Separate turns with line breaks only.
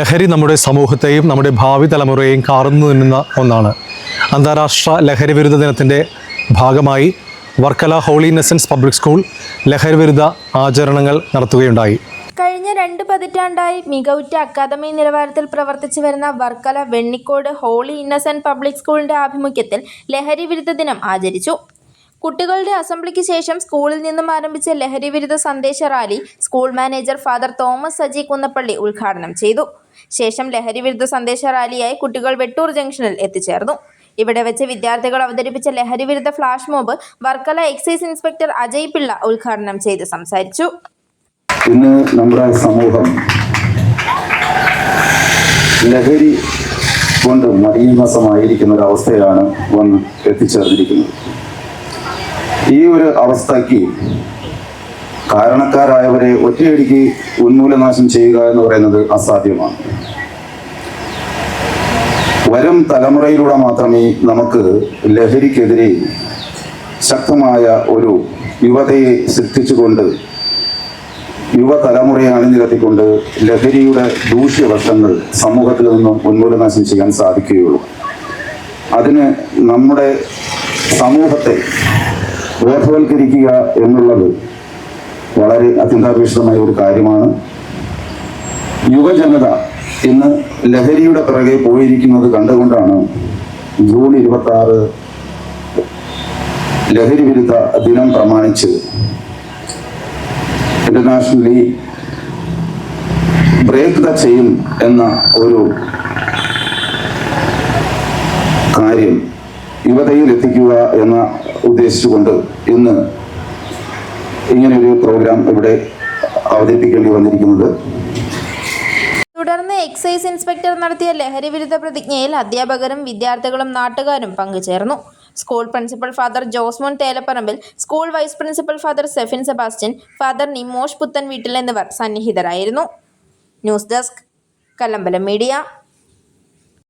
ലഹരി നമ്മുടെ സമൂഹത്തെയും നമ്മുടെ ഭാവി തലമുറയെയും കാർന്നു നിന്നുന്ന ഒന്നാണ്. അന്താരാഷ്ട്ര ലഹരി വിരുദ്ധ ദിനത്തിന്റെ ഭാഗമായി Varkala holy innocence public school ലഹരി വിരുദ്ധ ആചരണങ്ങൾ നടത്തുകയുണ്ടായി.
കഴിഞ്ഞ രണ്ട് പതിറ്റാണ്ടായി മികവുറ്റ അക്കാദമി നിലവാരത്തിൽ പ്രവർത്തിച്ചു വരുന്ന Varkala Vennicode holy innocent public സ്കൂളിന്റെ ആഭിമുഖ്യത്തിൽ ലഹരി വിരുദ്ധ ദിനം ആചരിച്ചു. കുട്ടികളുടെ അസംബ്ലിക്ക് ശേഷം സ്കൂളിൽ നിന്നും ആരംഭിച്ച ലഹരി വിരുദ്ധ സന്ദേശ rally school manager father Thomas Saji Kunnappally ഉദ്ഘാടനം ചെയ്തു. ശേഷം ലഹരി വിരുദ്ധ സന്ദേശ റാലിയായി കുട്ടികൾ വെട്ടൂർ ജംഗ്ഷനിൽ എത്തിച്ചേർന്നു. ഇവിടെ വെച്ച് വിദ്യാർത്ഥികൾ അവതരിപ്പിച്ച ലഹരി വിരുദ്ധ flash mob Varkala excise inspector Ajay Pillai ഉദ്ഘാടനം ചെയ്ത് സംസാരിച്ചു.
ഇന്ന് നമ്മുടെ സമൂഹം ലഹരി കൊണ്ട് മലീമസമായിരിക്കുന്ന ഒരു അവസ്ഥയാണ് വന്ന് എത്തിച്ചേർന്നിരിക്കുന്നത്. ഈ ഒരു അവസ്ഥയ്ക്ക് കാരണക്കാരായവരെ ഒറ്റയടിക്ക് ഉന്മൂലനാശം ചെയ്യുക എന്ന് പറയുന്നത് അസാധ്യമാണ്. വരും തലമുറയിലൂടെ മാത്രമേ നമുക്ക് ലഹരിക്കെതിരെ ശക്തമായ ഒരു യുവതയെ സൃഷ്ടിച്ചുകൊണ്ട് യുവതലമുറയെ അണിനിരത്തിക്കൊണ്ട് ലഹരിയുടെ ദൂഷ്യവശങ്ങൾ സമൂഹത്തിൽ നിന്നും ഉന്മൂലനാശം ചെയ്യാൻ സാധിക്കുകയുള്ളൂ. അതിന് നമ്മുടെ സമൂഹത്തെ ബോധവൽക്കരിക്കുക എന്നുള്ളത് വളരെ അത്യന്താപേക്ഷിതമായ ഒരു കാര്യമാണ്. യുവജനത ഇന്ന് ലഹരിയുടെ പിറകെ പോയിരിക്കുന്നത് കണ്ടുകൊണ്ടാണ് ജൂൺ ഇരുപത്തി ആറ് ലഹരി വിരുദ്ധ ദിനം പ്രമാണിച്ച് ഇന്റർനാഷണലി ബ്രേക്ക് ദ ചെയിൻ എന്ന ഒരു യുവതയിൽ എത്തിക്കുക എന്ന ഉദ്ദേശിച്ചുകൊണ്ട് ഇന്ന് ഇങ്ങനെയൊരു പ്രോഗ്രാം ഇവിടെ അവതരിപ്പിക്കേണ്ടി വന്നിരിക്കുന്നത്.
തുടർന്ന് എക്സൈസ് ഇൻസ്പെക്ടർ നടത്തിയ ലഹരി വിരുദ്ധ പ്രതിജ്ഞയിൽ അധ്യാപകരും വിദ്യാർത്ഥികളും നാട്ടുകാരും പങ്കുചേർന്നു. School principal father Josemon Thelapparambil school vice principal father Sefin Sebastian father Nimosh Puthen Veettil എന്നിവർ സന്നിഹിതരായിരുന്നു. News desk Kallambalam media.